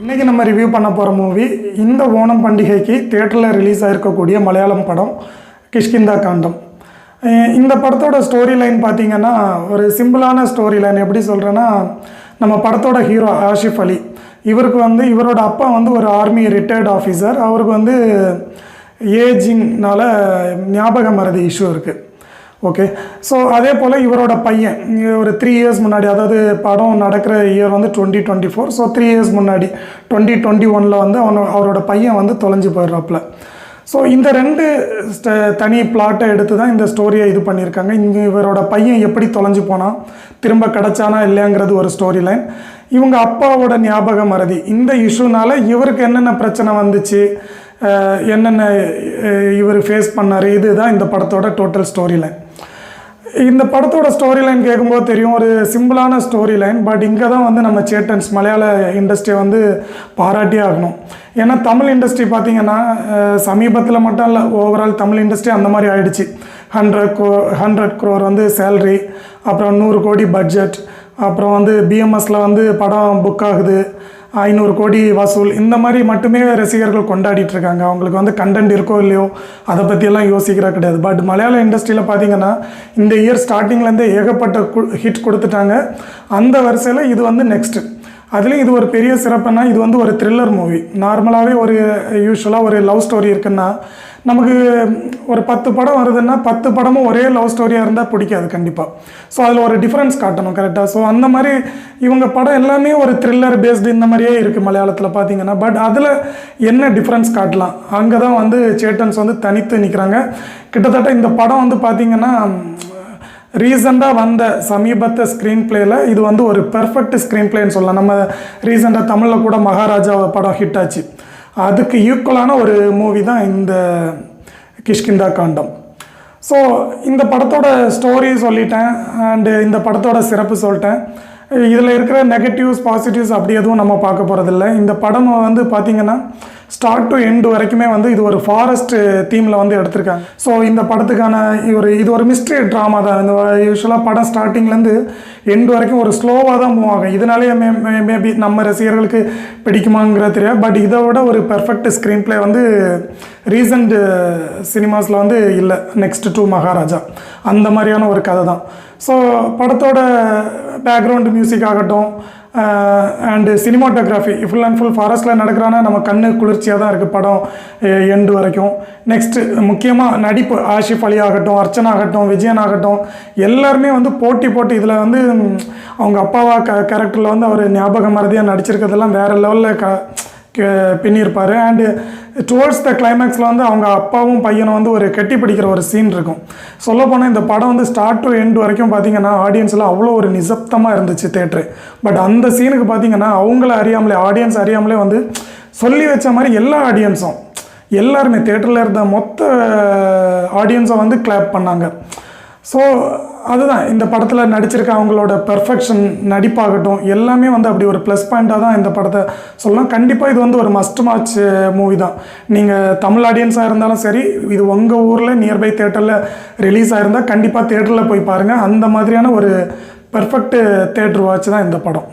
இன்றைக்கி நம்ம ரிவ்யூ பண்ண போகிற மூவி இந்த ஓணம் பண்டிகைக்கு தேட்டரில் ரிலீஸ் ஆகிருக்கக்கூடிய மலையாளம் படம் கிஷ்கிந்தா காண்டம். இந்த படத்தோட ஸ்டோரி லைன் பார்த்திங்கன்னா ஒரு சிம்பிளான ஸ்டோரி லைன் எப்படி சொல்கிறேன்னா நம்ம படத்தோட ஹீரோ ஆஷிஃப் அலி. இவருக்கு வந்து இவரோட அப்பா வந்து ஒரு ஆர்மி ரிட்டையர்ட் ஆஃபீஸர் அவருக்கு வந்து ஏஜிங்னால ஞாபக மறதி இஷ்யூ இருக்குது ஓகே ஸோ அதே போல் இவரோட பையன் ஒரு த்ரீ இயர்ஸ் முன்னாடி அதாவது படம் நடக்கிற இயர் வந்து twenty twenty four so three years முன்னாடி டுவெண்ட்டி டுவெண்ட்டி ஒனில் வந்து அவனோ அவரோட பையன் வந்து தொலைஞ்சு போயிடுறாப்புல. ஸோ இந்த ரெண்டு ஸ்ட தனி பிளாட்டை எடுத்து தான் இந்த ஸ்டோரியை இது பண்ணியிருக்காங்க. இங்கே இவரோட பையன் எப்படி தொலைஞ்சு போனான் திரும்ப கிடச்சானா இல்லைங்கிறது ஒரு ஸ்டோரி லைன் இவங்க அப்பாவோட ஞாபக மறதி. இந்த இஷ்யூனால இவருக்கு என்னென்ன பிரச்சனை வந்துச்சு என்னென்ன இவர் ஃபேஸ் பண்ணார் இதுதான் இந்த படத்தோட டோட்டல் ஸ்டோரி லைன் இந்த படத்தோட ஸ்டோரி லைன் கேட்கும்போது தெரியும் ஒரு சிம்பிளான ஸ்டோரி லைன் பட் இங்கே தான் வந்து நம்ம சேட்டன்ஸ் மலையாள இண்டஸ்ட்ரியை வந்து பாராட்டியே ஆகணும். ஏன்னா தமிழ் இண்டஸ்ட்ரி பார்த்தீங்கன்னா சமீபத்தில் மட்டும் இல்லை ஓவரால் தமிழ் இண்டஸ்ட்ரி அந்த மாதிரி ஆயிடுச்சு. ஹண்ட்ரட் கோ ஹண்ட்ரட் க்ரோர் வந்து சேல்ரி அப்புறம் நூறு கோடி பட்ஜெட் அப்புறம் வந்து பிஎம்எஸில் வந்து படம் புக் ஆகுது. ஐநூறு கோடி வசூல். இந்த மாதிரி மட்டுமே ரசிகர்கள் கொண்டாடிட்டு இருக்காங்க. அவங்களுக்கு வந்து கண்டென்ட் இருக்கோ இல்லையோ அதை பற்றியெல்லாம் யோசிக்கிறா கிடையாது. பட் மலையாள இண்டஸ்ட்ரியில் பார்த்தீங்கன்னா இந்த இயர் ஸ்டார்டிங்லேருந்தே ஏகப்பட்ட ஹிட் கொடுத்துட்டாங்க. அந்த வரிசையில் இது வந்து நெக்ஸ்ட்டு அதுலேயும் இது ஒரு பெரிய சிறப்புன்னா இது வந்து ஒரு த்ரில்லர் மூவி நார்மலாகவே ஒரு யூஸ்வலாக ஒரு லவ் ஸ்டோரி இருக்குன்னா நமக்கு ஒரு பத்து படம் வருதுன்னா பத்து படமும் ஒரே லவ் ஸ்டோரியாக இருந்தால் பிடிக்காது கண்டிப்பாக ஸோ அதில் ஒரு டிஃப்ரென்ஸ் காட்டணும் கரெக்டாக ஸோ அந்த மாதிரி இவங்க படம் எல்லாமே ஒரு த்ரில்லர் பேஸ்டு இந்த மாதிரியே இருக்குது மலையாளத்தில் பார்த்தீங்கன்னா பட் அதில் என்ன டிஃப்ரென்ஸ் காட்டலாம்? அங்கே தான் வந்து சேட்டன்ஸ் வந்து தனித்து நிற்கிறாங்க கிட்டத்தட்ட இந்த படம் வந்து பார்த்திங்கன்னா ரீசெண்டாக வந்த சமீபத்த ஸ்க்ரீன் பிளேயில் இது வந்து ஒரு பெர்ஃபெக்ட் ஸ்க்ரீன் பிளேன்னு சொல்லலாம். நம்ம ரீசெண்டாக தமிழில் கூட மகாராஜா படம் ஹிட் ஆச்சு. அதுக்கு ஈக்குவலான ஒரு மூவி தான் இந்த கிஷ்கிந்தா காண்டம். ஸோ இந்த படத்தோட ஸ்டோரி சொல்லிட்டேன். அண்டு இந்த படத்தோட சிறப்பு சொல்லிட்டேன். இதில் இருக்கிற நெகட்டிவ்ஸ் பாசிட்டிவ்ஸ் அப்படி எதுவும் நம்ம பார்க்க போகிறதில்ல இந்த படம் வந்து பார்த்திங்கன்னா ஸ்டார்ட் டு எண்ட் வரைக்குமே வந்து இது ஒரு ஃபாரஸ்ட் தீமில் வந்து எடுத்திருக்காங்க. ஸோ இந்த படத்துக்கான ஒரு இது ஒரு மிஸ்ட்ரி ட்ராமா தான். இந்த யூஸ்வலாக படம் ஸ்டார்டிங்லேருந்து எண்டு வரைக்கும் ஒரு ஸ்லோவாக தான் மூவ் ஆகும். இதனாலே மே மேபி நம்ம ரசிகர்களுக்கு பிடிக்குமாங்கிறது தெரியாது. பட் இதை விட ஒரு பெர்ஃபெக்ட் ஸ்க்ரீன் ப்ளே வந்து ரீசண்ட் சினிமாஸில் வந்து இல்லை. நெக்ஸ்ட் டூ மகாராஜா அந்த மாதிரியான ஒரு கதை தான். ஸோ படத்தோட பேக்ரவுண்ட் மியூசிக் ஆகட்டும் and cinematography full and full ஃபாரஸ்ட்டில் நடக்கிறான்னா நம்ம கண்ணு குளிர்ச்சியாக தான் இருக்குது படம் uh, எண்டு வரைக்கும். நெக்ஸ்ட்டு முக்கியமாக நடிப்பு ஆஷிஃப் அலி ஆகட்டும் அர்ச்சனா ஆகட்டும் விஜயன் ஆகட்டும் எல்லாருமே வந்து போட்டி போட்டு இதில் வந்து அவங்க அப்பாவா க கேரக்டரில் வந்து அவர் ஞாபகம் மறதியாக நடிச்சிருக்கிறதெல்லாம் வேறு லெவலில் க- பின்னியிருப்பார் அண்டு டுவர்ட்ஸ் த கிளைமேக்ஸில் வந்து அவங்க அப்பாவும் பையனும் வந்து ஒரு கட்டி பிடிக்கிற ஒரு சீன் இருக்கும். சொல்லப்போனால் இந்த படம் வந்து ஸ்டார்ட் டு எண்ட் வரைக்கும் பார்த்தீங்கன்னா ஆடியன்ஸில் அவ்வளோ ஒரு நிசப்தமாக இருந்துச்சு தேட்ரு பட் அந்த சீனுக்கு பார்த்தீங்கன்னா அவங்கள அறியாமலே ஆடியன்ஸ் அறியாமலே வந்து சொல்லி வச்ச மாதிரி எல்லா ஆடியன்ஸும் எல்லாருமே தேட்டரில் இருந்த மொத்த ஆடியன்ஸை வந்து கிளாப் பண்ணாங்க. ஸோ அதுதான். இந்த படத்தில் நடிச்சிருக்க அவங்களோட பெர்ஃபெக்ஷன் நடிப்பாகட்டும் எல்லாமே வந்து அப்படி ஒரு ப்ளஸ் பாயிண்ட்டாக தான் இந்த படத்தை சொல்லலாம். கண்டிப்பாக இது வந்து ஒரு மஸ்ட் மாட்ச் மூவி தான். நீங்கள் தமிழ் ஆடியன்ஸாக இருந்தாலும் சரி இது உங்கள் ஊரில் நியர்பை தேட்டரில் ரிலீஸ் ஆயிருந்தால் கண்டிப்பாக தேட்டரில் போய் பாருங்கள் அந்த மாதிரியான ஒரு பெர்ஃபெக்ட் தேட்டர் வாட்ச் தான் இந்த படம்.